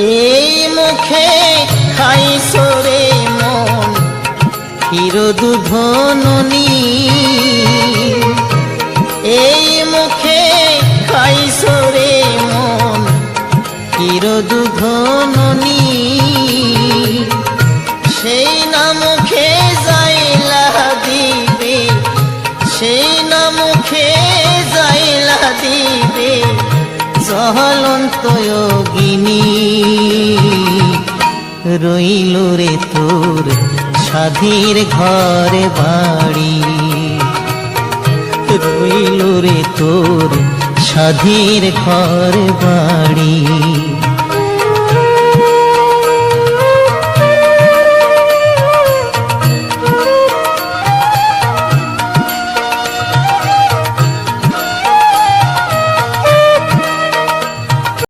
এই মুখে খাই সরে মন ক্ষীরদুধননি এই মুখে খাই সরে মন ক্ষীরদুধননি সেই না জ্বলন্ত যোগিনী রইল রে তোর স্বাধীর ঘরে বাড়ি। রইল রে তোর স্বাধীর ঘর বাড়ি।